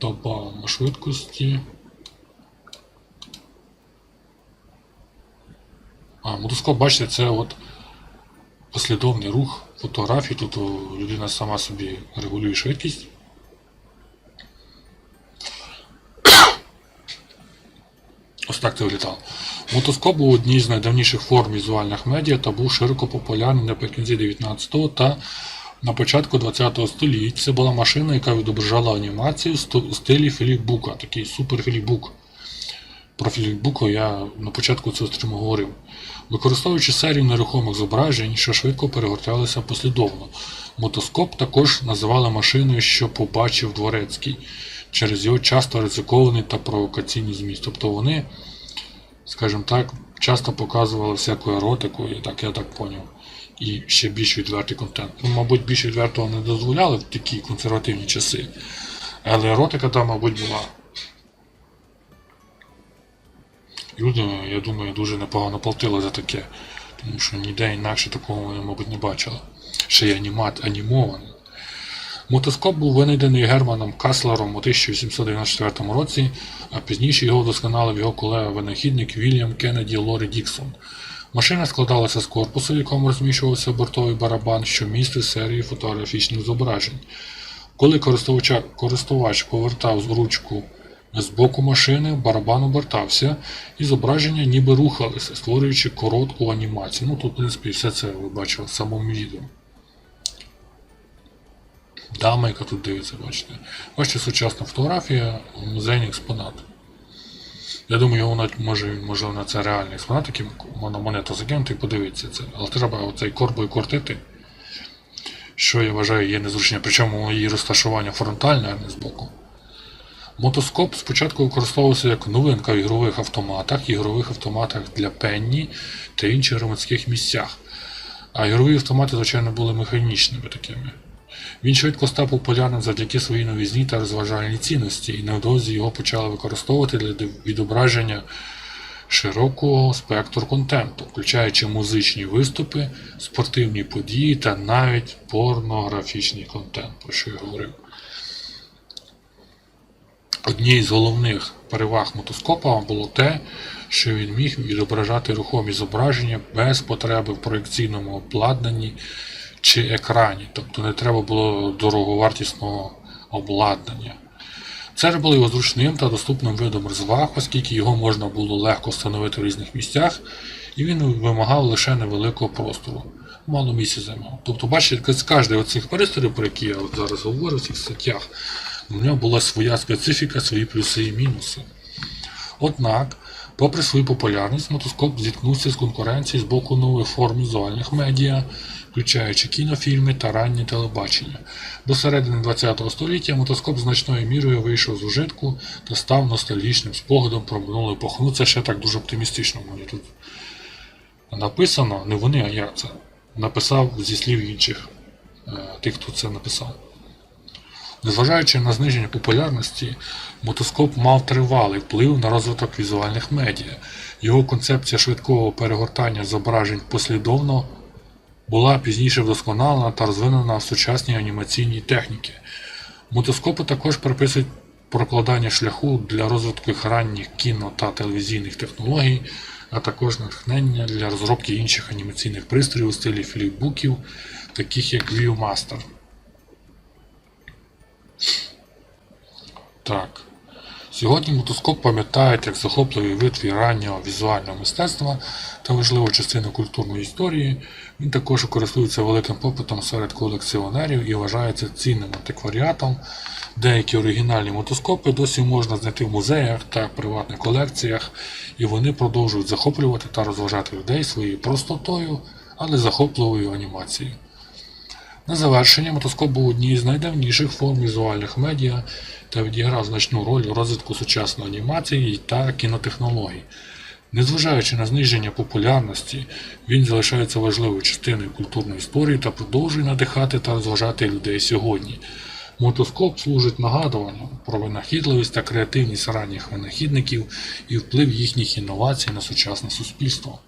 Добавимо швидкості. А, мотоскоп, бачите, це от послідовний рух фотографій. Тут людина сама собі регулює швидкість. Ось так це виглядало. Мотоскоп був однією з найдавніших форм візуальних медіа та був широко популярний наприкінці 19 та на початку 20 століття. Це була машина, яка відображала анімацію в стилі Філіпбука, такий супер Філіпбук. Про Філіпбука я на початку цього стріму говорив. Використовуючи серію нерухомих зображень, що швидко перегорталися послідовно. Мотоскоп також називали машиною, що побачив дворецький через його часто ризикований та провокаційний зміст. Тобто вони, скажімо так, часто показували всяку еротику, і так я так поняв. І ще більш відвертий контент. Ну, мабуть, більш відвертого не дозволяли в такі консервативні часи. Але еротика там, мабуть, була. Люди, я думаю, дуже непогано платили за таке, тому що ніде інакше такого вони, мабуть, не бачили. Ще й анімат, анімований. Мотоскоп був винайдений Германом Каслером у 1894 році, а пізніше його вдосконалив його колега-винахідник Вільям Кеннеді Лорі Діксон. Машина складалася з корпусу, в якому розміщувався бортовий барабан, що містив серію фотографічних зображень. Коли користувач повертав ручку з боку машини, барабан обертався, і зображення ніби рухалися, створюючи коротку анімацію. Ну тут, в принципі, все це ви бачили в самому відео. Дама, яка тут дивиться, бачите. Бачите, сучасна фотографія, музейний експонат. Я думаю, його може, можливо, на це реальний який можна монету закинути і подивитися це. Але треба оцей корбою кортити, що я вважаю є незручне. Причому її розташування фронтальне, а не збоку. Мотоскоп спочатку використовувався як новинка в ігрових автоматах, ігрових автоматах для пенні та інших громадських місцях. А ігрові автомати, звичайно, були механічними такими. Він швидко став популярним завдяки своїй новізні та розважальній цінності, і невдовзі його почали використовувати для відображення широкого спектру контенту, включаючи музичні виступи, спортивні події та навіть порнографічний контент, про що я говорив. Однією з головних переваг мотоскопа було те, що він міг відображати рухомі зображення без потреби в проекційному обладнанні чи екрані, тобто не треба було дороговартісного обладнання. Це робило його зручним та доступним видом розваг, оскільки його можна було легко встановити в різних місцях, і він вимагав лише невеликого простору. Мало місця займав. Тобто, бачите, з кожний оцих пристроїв, про які я зараз говорю в цих статтях, у нього була своя специфіка, свої плюси і мінуси. Однак, попри свою популярність, мотоскоп зіткнувся з конкуренцією з боку нових форм візуальних медіа, включаючи кінофільми та раннє телебачення. До середини ХХ століття мотоскоп значною мірою вийшов з ужитку та став ностальгічним спогадом про минулу епоху. Ну це ще так дуже оптимістично мені тут написано, не вони, а я це написав зі слів інших, е, тих, хто це написав. Незважаючи на зниження популярності, мотоскоп мав тривалий вплив на розвиток візуальних медіа. Його концепція швидкого перегортання зображень послідовно була пізніше вдосконалена та розвинена в сучасній анімаційній техніці. Мотоскопи також приписують прокладання шляху для розвитку ранніх кіно та телевізійних технологій, а також натхнення для розробки інших анімаційних пристроїв у стилі фліпбуків, таких як Viewmaster. Так. Сьогодні мотоскоп пам'ятають як захопливий вид раннього візуального мистецтва та важливу частину культурної історії. Він також користується великим попитом серед колекціонерів і вважається цінним антикваріатом. Деякі оригінальні мотоскопи досі можна знайти в музеях та приватних колекціях, і вони продовжують захоплювати та розважати людей своєю простотою, але захопливою анімацією. На завершення мотоскоп був однією з найдавніших форм візуальних медіа та відіграв значну роль у розвитку сучасної анімації та кінотехнологій. Незважаючи на зниження популярності, він залишається важливою частиною культурної історії та продовжує надихати та розважати людей сьогодні. Мотоскоп служить нагадуванням про винахідливість та креативність ранніх винахідників і вплив їхніх інновацій на сучасне суспільство.